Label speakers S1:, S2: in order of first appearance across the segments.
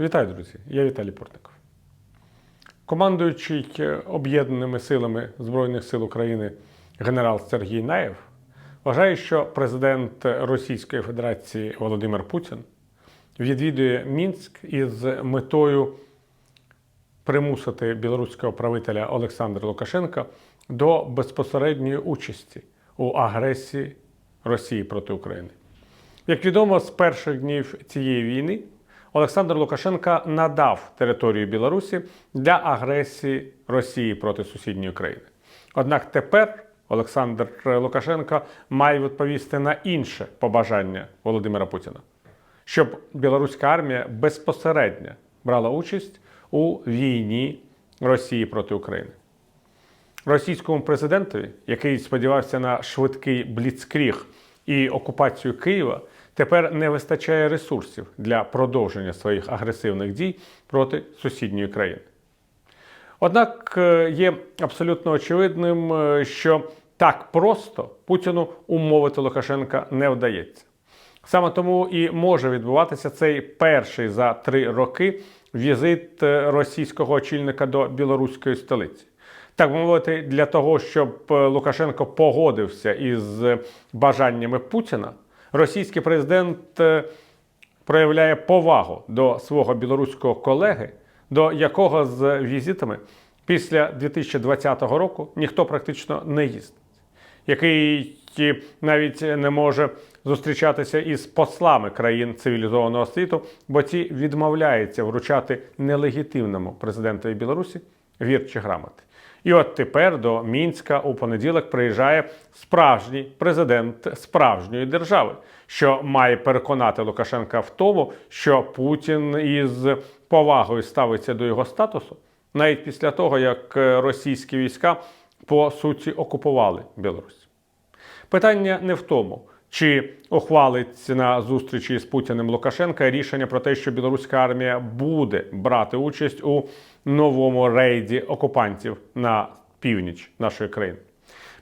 S1: Вітаю, друзі! Я Віталій Портников. Командуючий Об'єднаними силами Збройних сил України генерал Сергій Наєв вважає, що президент Російської Федерації Володимир Путін відвідує Мінськ із метою примусити білоруського правителя Олександра Лукашенка до безпосередньої участі у агресії Росії проти України. Як відомо, з перших днів цієї війни Олександр Лукашенка надав територію Білорусі для агресії Росії проти сусідньої країни. Однак тепер Олександр Лукашенко має відповісти на інше побажання Володимира Путіна, щоб білоруська армія безпосередньо брала участь у війні Росії проти України. Російському президентові, який сподівався на швидкий бліцкріг і окупацію Києва, тепер не вистачає ресурсів для продовження своїх агресивних дій проти сусідньої країни. Однак е, є абсолютно очевидним, е, що так просто Путіну умовити Лукашенка не вдається. Саме тому і може відбуватися цей перший за три роки візит е, російського очільника до білоруської столиці. Так би мовити, для того, щоб Лукашенко погодився із бажаннями Путіна, російський президент е, проявляє повагу до свого білоруського колеги, до якого з візитами після 2020 року ніхто практично не їздить, який навіть не може зустрічатися із послами країн цивілізованого світу, бо ті відмовляються вручати нелегітимному президентові Білорусі вірчі грамоти. І от тепер до Мінська у понеділок приїжджає справжній президент справжньої держави, що має переконати Лукашенка в тому, що Путін із повагою ставиться до його статусу, навіть після того, як російські війська по суті окупували Білорусь. Питання не в тому, чи ухвалить на зустрічі з Путіним Лукашенка рішення про те, що білоруська армія буде брати участь у новому рейді окупантів на північ нашої країни.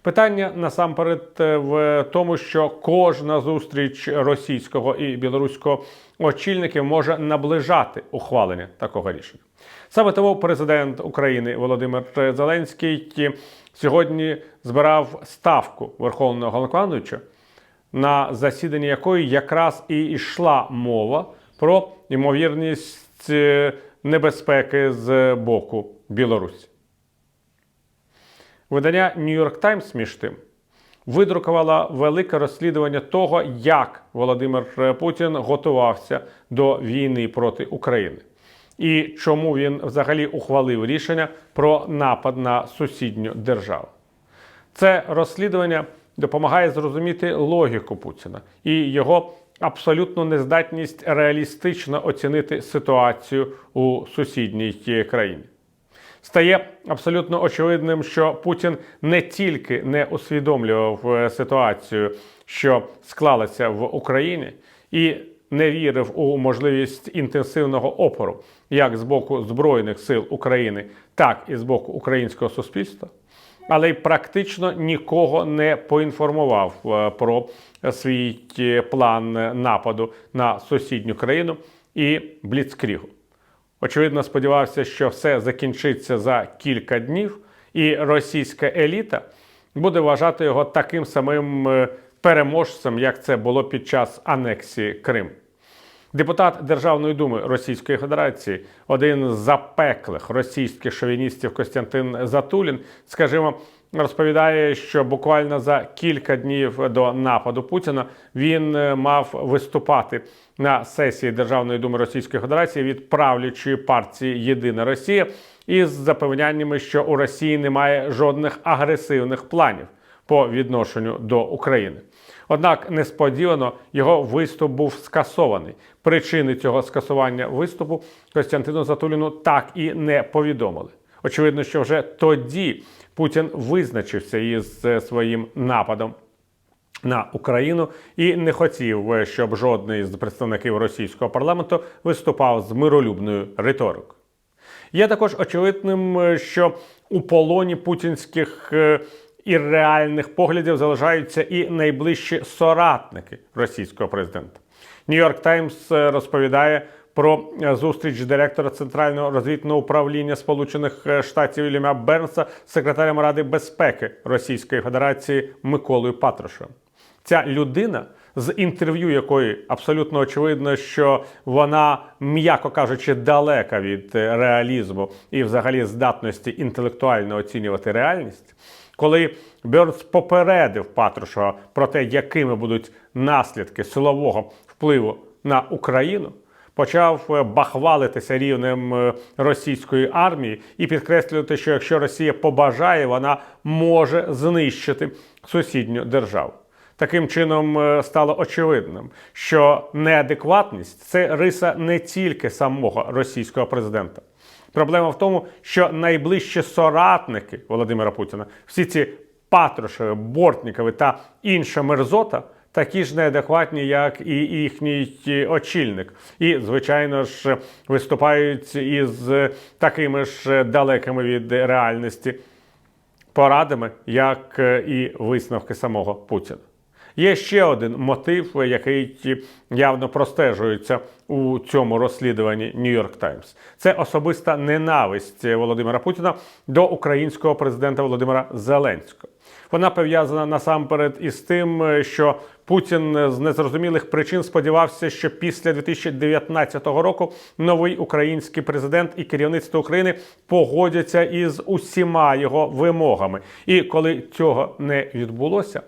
S1: Питання насамперед в тому, що кожна зустріч російського і білоруського очільників може наближати ухвалення такого рішення. Саме тому президент України Володимир Зеленський сьогодні збирав ставку Верховного Головнокомандуюча, на засіданні якої якраз і йшла мова про ймовірність небезпеки з боку Білорусі. Видання New York Times, між тим, видрукувало велике розслідування того, як Володимир Путін готувався до війни проти України. І чому він взагалі ухвалив рішення про напад на сусідню державу. Це розслідування допомагає зрозуміти логіку Путіна і його абсолютну нездатність реалістично оцінити ситуацію у сусідній країні. Стає абсолютно очевидним, що Путін не тільки не усвідомлював ситуацію, що склалася в Україні, і не вірив у можливість інтенсивного опору як з боку Збройних сил України, так і з боку українського суспільства, але й практично нікого не поінформував про свій план нападу на сусідню країну і бліцкрігу. Очевидно, сподівався, що все закінчиться за кілька днів, і російська еліта буде вважати його таким самим переможцем, як це було під час анексії Криму. Депутат Державної думи Російської Федерації, один з запеклих російських шовіністів Костянтин Затулін, скажімо, розповідає, що буквально за кілька днів до нападу Путіна він мав виступати на сесії Державної думи Російської Федерації від правлячої партії Єдина Росія із запевняннями, що у Росії немає жодних агресивних планів по відношенню до України. Однак несподівано його виступ був скасований. Причини цього скасування виступу Костянтину Затуліну так і не повідомили. Очевидно, що вже тоді Путін визначився із своїм нападом на Україну і не хотів, щоб жодний з представників російського парламенту виступав з миролюбною риторикою. Є також очевидним, що у полоні путінських і реальних поглядів залишаються і найближчі соратники російського президента. Нью-Йорк Таймс розповідає про е, зустріч директора Центрального розвідного управління Сполучених е, Штатів Ілля Бернса з секретарем Ради безпеки Російської Федерації Миколою Патрушем. Ця людина, з інтерв'ю якої абсолютно очевидно, що вона, м'яко кажучи, далека від е, реалізму і взагалі здатності інтелектуально оцінювати реальність. Коли Бьорнс попередив Патрушева про те, якими будуть наслідки силового впливу на Україну, почав е, бахвалитися рівнем е, російської армії і підкреслювати, що якщо Росія побажає, вона може знищити сусідню державу. Таким чином е, стало очевидним, що неадекватність це риса не тільки самого російського президента. Проблема в тому, що найближчі соратники Володимира Путіна, всі ці Патрушеви, Бортнікови та інша мерзота, такі ж неадекватні, як і їхній е, очільник. І, звичайно ж, виступають із такими ж далекими від реальності порадами, як е, і висновки самого Путіна. Є ще один мотив, який явно простежується у цьому розслідуванні Нью-Йорк Таймс. Це особиста ненависть Володимира Путіна до українського президента Володимира Зеленського. Вона пов'язана насамперед із тим, що Путін з незрозумілих причин сподівався, що після 2019 року новий український президент і керівництво України погодяться із усіма його вимогами. І коли цього не відбулося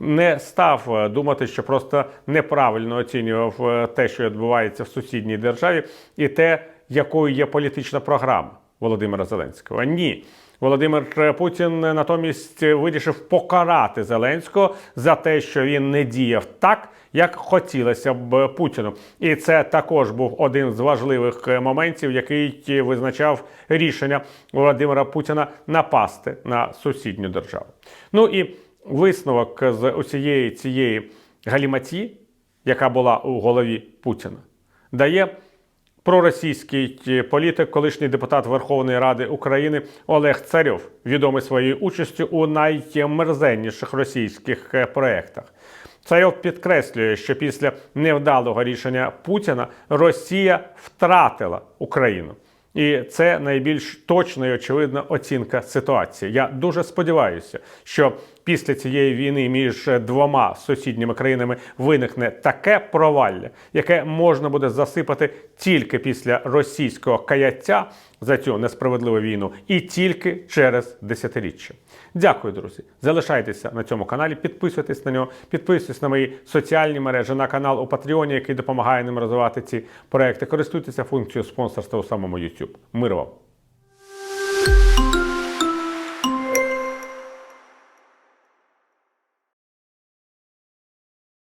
S1: не став е, думати, що просто неправильно оцінював е, те, що відбувається в сусідній державі, і те, якою є політична програма Володимира Зеленського. Ні. Володимир Путін натомість вирішив покарати Зеленського за те, що він не діяв так, як хотілося б Путіну. І це також був один з важливих моментів, який визначав рішення Володимира Путіна напасти на сусідню державу. Ну і висновок з усієї цієї галіматі, яка була у голові Путіна, дає проросійський політик, колишній депутат Верховної Ради України Олег Царьов, відомий своєю участю у наймерзенніших російських проєктах. Царьов підкреслює, що після невдалого рішення Путіна Росія втратила Україну. І це найбільш точна і очевидна оцінка ситуації. Я дуже сподіваюся, що після цієї війни між двома сусідніми країнами виникне таке провалля, яке можна буде засипати тільки після російського каяття за цю несправедливу війну, і тільки через десятиріччя. Дякую, друзі. Залишайтеся на цьому каналі, підписуйтесь на нього, підписуйтесь на мої соціальні мережі, на канал у Патреоні, який допомагає нам розвивати ці проекти. Користуйтеся функцією спонсорства у самому YouTube. Мир вам!